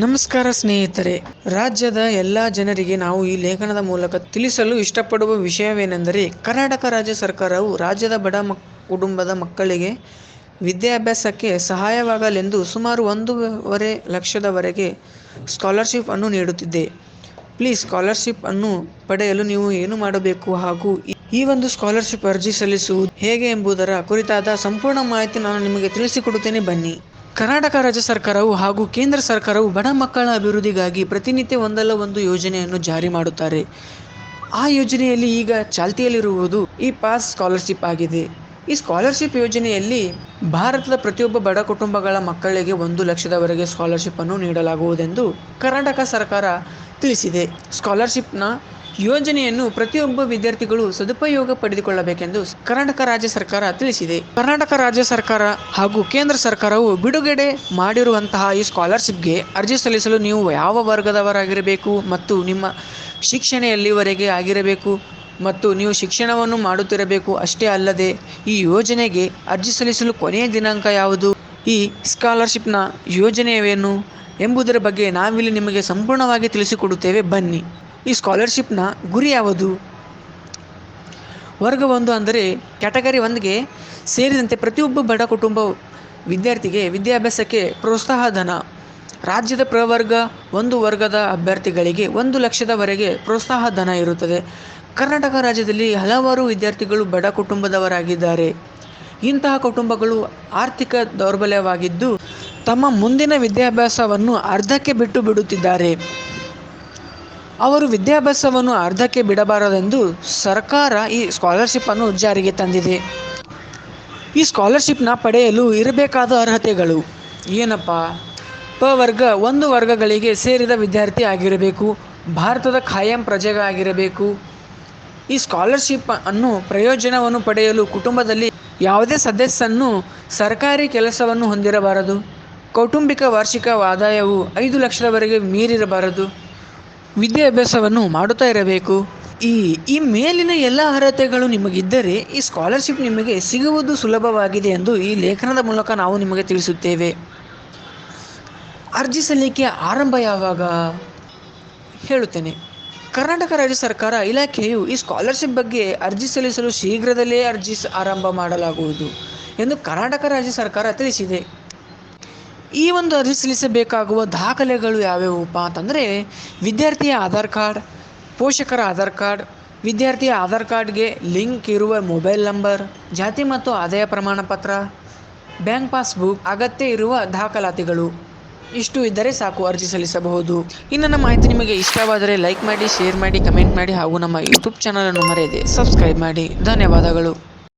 ನಮಸ್ಕಾರ ಸ್ನೇಹಿತರೆ, ರಾಜ್ಯದ ಎಲ್ಲ ಜನರಿಗೆ ನಾವು ಈ ಲೇಖನದ ಮೂಲಕ ತಿಳಿಸಲು ಇಷ್ಟಪಡುವ ವಿಷಯವೇನೆಂದರೆ, ಕರ್ನಾಟಕ ರಾಜ್ಯ ಸರ್ಕಾರವು ರಾಜ್ಯದ ಬಡ ಮಕ್, ಕುಟುಂಬದ ಮಕ್ಕಳಿಗೆ ವಿದ್ಯಾಭ್ಯಾಸಕ್ಕೆ ಸಹಾಯವಾಗಲೆಂದು ಸುಮಾರು ಒಂದೂವರೆ ಲಕ್ಷದವರೆಗೆ ಸ್ಕಾಲರ್ಶಿಪ್ ಅನ್ನು ನೀಡುತ್ತಿದೆ. ಪ್ಲೀಸ್ ಸ್ಕಾಲರ್ಶಿಪ್ ಅನ್ನು ಪಡೆಯಲು ನೀವು ಏನು ಮಾಡಬೇಕು ಹಾಗೂ ಈ ಒಂದು ಸ್ಕಾಲರ್ಶಿಪ್ ಅರ್ಜಿ ಸಲ್ಲಿಸುವುದು ಹೇಗೆ ಎಂಬುದರ ಕುರಿತಾದ ಸಂಪೂರ್ಣ ಮಾಹಿತಿ ನಾನು ನಿಮಗೆ ತಿಳಿಸಿಕೊಡುತ್ತೇನೆ. ಬನ್ನಿ. ಕರ್ನಾಟಕ ರಾಜ್ಯ ಸರ್ಕಾರವು ಹಾಗೂ ಕೇಂದ್ರ ಸರ್ಕಾರವು ಬಡ ಮಕ್ಕಳ ಅಭಿವೃದ್ಧಿಗಾಗಿ ಪ್ರತಿನಿತ್ಯ ಒಂದಲ್ಲ ಒಂದು ಯೋಜನೆಯನ್ನು ಜಾರಿ ಮಾಡುತ್ತಾರೆ. ಆ ಯೋಜನೆಯಲ್ಲಿ ಈಗ ಚಾಲ್ತಿಯಲ್ಲಿರುವುದು ಈ ಪಾಸ್ ಸ್ಕಾಲರ್ಶಿಪ್ ಆಗಿದೆ. ಈ ಸ್ಕಾಲರ್ಶಿಪ್ ಯೋಜನೆಯಲ್ಲಿ ಭಾರತದ ಪ್ರತಿಯೊಬ್ಬ ಬಡ ಕುಟುಂಬಗಳ ಮಕ್ಕಳಿಗೆ ಒಂದು ಲಕ್ಷದವರೆಗೆ ಸ್ಕಾಲರ್ಶಿಪ್ ಅನ್ನು ನೀಡಲಾಗುವುದೆಂದು ಕರ್ನಾಟಕ ಸರ್ಕಾರ ತಿಳಿಸಿದೆ. ಸ್ಕಾಲರ್ಶಿಪ್ನ ಯೋಜನೆಯನ್ನು ಪ್ರತಿಯೊಬ್ಬ ವಿದ್ಯಾರ್ಥಿಗಳು ಸದುಪಯೋಗ ಪಡೆದುಕೊಳ್ಳಬೇಕೆಂದು ಕರ್ನಾಟಕ ರಾಜ್ಯ ಸರ್ಕಾರ ತಿಳಿಸಿದೆ. ಕರ್ನಾಟಕ ರಾಜ್ಯ ಸರ್ಕಾರ ಹಾಗೂ ಕೇಂದ್ರ ಸರ್ಕಾರವು ಬಿಡುಗಡೆ ಮಾಡಿರುವಂತಹ ಈ ಸ್ಕಾಲರ್ಶಿಪ್ಗೆ ಅರ್ಜಿ ಸಲ್ಲಿಸಲು ನೀವು ಯಾವ ವರ್ಗದವರಾಗಿರಬೇಕು ಮತ್ತು ನಿಮ್ಮ ಶಿಕ್ಷಣ ಎಲ್ಲಿವರೆಗೆ ಆಗಿರಬೇಕು ಮತ್ತು ನೀವು ಶಿಕ್ಷಣವನ್ನು ಮಾಡುತ್ತಿರಬೇಕು ಅಷ್ಟೇ ಅಲ್ಲದೆ ಈ ಯೋಜನೆಗೆ ಅರ್ಜಿ ಸಲ್ಲಿಸಲು ಕೊನೆಯ ದಿನಾಂಕ ಯಾವುದು? ಈ ಸ್ಕಾಲರ್ಶಿಪ್ನ ಯೋಜನೆಯವೇನು? ಎಂಬುದರ ಬಗ್ಗೆ ನಾವಿಲ್ಲಿ ನಿಮಗೆ ಸಂಪೂರ್ಣವಾಗಿ ತಿಳಿಸಿಕೊಡುತ್ತೇವೆ. ಬನ್ನಿ. ಈ ಸ್ಕಾಲರ್ಶಿಪ್ನ ಗುರಿ ಯಾವುದು? ವರ್ಗ ಒಂದು ಅಂದರೆ ಕ್ಯಾಟಗರಿ ಒಂದಿಗೆ ಸೇರಿದಂತೆ ಪ್ರತಿಯೊಬ್ಬ ಬಡ ಕುಟುಂಬ ವಿದ್ಯಾರ್ಥಿಗೆ ವಿದ್ಯಾಭ್ಯಾಸಕ್ಕೆ ಪ್ರೋತ್ಸಾಹ ಧನ. ರಾಜ್ಯದ ಪ್ರವರ್ಗ ಒಂದು ವರ್ಗದ ಅಭ್ಯರ್ಥಿಗಳಿಗೆ ಒಂದು ಲಕ್ಷದವರೆಗೆ ಪ್ರೋತ್ಸಾಹ ಧನ ಇರುತ್ತದೆ. ಕರ್ನಾಟಕ ರಾಜ್ಯದಲ್ಲಿ ಹಲವಾರು ವಿದ್ಯಾರ್ಥಿಗಳು ಬಡ ಕುಟುಂಬದವರಾಗಿದ್ದಾರೆ. ಇಂತಹ ಕುಟುಂಬಗಳು ಆರ್ಥಿಕ ದೌರ್ಬಲ್ಯವಾಗಿದ್ದು ತಮ್ಮ ಮುಂದಿನ ವಿದ್ಯಾಭ್ಯಾಸವನ್ನು ಅರ್ಧಕ್ಕೆ ಬಿಟ್ಟು ಬಿಡುತ್ತಿದ್ದಾರೆ. ಅವರು ವಿದ್ಯಾಭ್ಯಾಸವನ್ನು ಅರ್ಧಕ್ಕೆ ಬಿಡಬಾರದೆಂದು ಸರ್ಕಾರ ಈ ಸ್ಕಾಲರ್ಶಿಪ್ಪನ್ನು ಜಾರಿಗೆ ತಂದಿದೆ. ಈ ಸ್ಕಾಲರ್ಶಿಪ್ನ ಪಡೆಯಲು ಇರಬೇಕಾದ ಅರ್ಹತೆಗಳು ಏನಪ್ಪ? ಪ ವರ್ಗ, ಒಂದು ವರ್ಗಗಳಿಗೆ ಸೇರಿದ ವಿದ್ಯಾರ್ಥಿ ಆಗಿರಬೇಕು, ಭಾರತದ ಖಾಯಂ ಪ್ರಜೆಗಾಗಿರಬೇಕು ಈ ಸ್ಕಾಲರ್ಶಿಪ್ ಅನ್ನು ಪ್ರಯೋಜನವನ್ನು ಪಡೆಯಲು ಕುಟುಂಬದಲ್ಲಿ ಯಾವುದೇ ಸದಸ್ಯನ್ನು ಸರ್ಕಾರಿ ಕೆಲಸವನ್ನು ಹೊಂದಿರಬಾರದು. ಕೌಟುಂಬಿಕ ವಾರ್ಷಿಕ ಆದಾಯವು ಐದು ಲಕ್ಷದವರೆಗೆ ಮೀರಿರಬಾರದು. ವಿದ್ಯಾಭ್ಯಾಸವನ್ನು ಮಾಡುತ್ತಾ ಇರಬೇಕು. ಈ ಈ ಮೇಲಿನ ಎಲ್ಲ ಅರ್ಹತೆಗಳು ನಿಮಗಿದ್ದರೆ ಈ ಸ್ಕಾಲರ್ಶಿಪ್ ನಿಮಗೆ ಸಿಗುವುದು ಸುಲಭವಾಗಿದೆ ಎಂದು ಈ ಲೇಖನದ ಮೂಲಕ ನಾವು ನಿಮಗೆ ತಿಳಿಸುತ್ತೇವೆ. ಅರ್ಜಿ ಸಲ್ಲಿಕೆ ಆರಂಭ ಯಾವಾಗ? ಹೇಳುತ್ತೇನೆ. ಕರ್ನಾಟಕ ರಾಜ್ಯ ಸರ್ಕಾರ ಇಲಾಖೆಯು ಈ ಸ್ಕಾಲರ್ಶಿಪ್ ಬಗ್ಗೆ ಅರ್ಜಿ ಸಲ್ಲಿಸಲು ಶೀಘ್ರದಲ್ಲೇ ಅರ್ಜಿ ಆರಂಭ ಮಾಡಲಾಗುವುದು ಎಂದು ಕರ್ನಾಟಕ ರಾಜ್ಯ ಸರ್ಕಾರ ತಿಳಿಸಿದೆ. ಈ ಒಂದು ಅರ್ಜಿ ಸಲ್ಲಿಸಬೇಕಾಗುವ ದಾಖಲೆಗಳು ಯಾವ್ಯಾವಪ್ಪ ಅಂತಂದರೆ, ವಿದ್ಯಾರ್ಥಿಯ ಆಧಾರ್ ಕಾರ್ಡ್, ಪೋಷಕರ ಆಧಾರ್ ಕಾರ್ಡ್, ವಿದ್ಯಾರ್ಥಿಯ ಆಧಾರ್ ಕಾರ್ಡ್ಗೆ ಲಿಂಕ್ ಇರುವ ಮೊಬೈಲ್ ನಂಬರ್, ಜಾತಿ ಮತ್ತು ಆದಾಯ ಪ್ರಮಾಣ ಪತ್ರ, ಬ್ಯಾಂಕ್ ಪಾಸ್ಬುಕ್, ಅಗತ್ಯ ಇರುವ ದಾಖಲಾತಿಗಳು. ಇಷ್ಟು ಇದ್ದರೆ ಸಾಕು, ಅರ್ಜಿ ಸಲ್ಲಿಸಬಹುದು. ಈ ನನ್ನ ಮಾಹಿತಿ ನಿಮಗೆ ಇಷ್ಟವಾದರೆ ಲೈಕ್ ಮಾಡಿ, ಶೇರ್ ಮಾಡಿ, ಕಮೆಂಟ್ ಮಾಡಿ ಹಾಗೂ ನಮ್ಮ ಯೂಟ್ಯೂಬ್ ಚಾನಲನ್ನು ಮರೆಯದೆ ಸಬ್ಸ್ಕ್ರೈಬ್ ಮಾಡಿ. ಧನ್ಯವಾದಗಳು.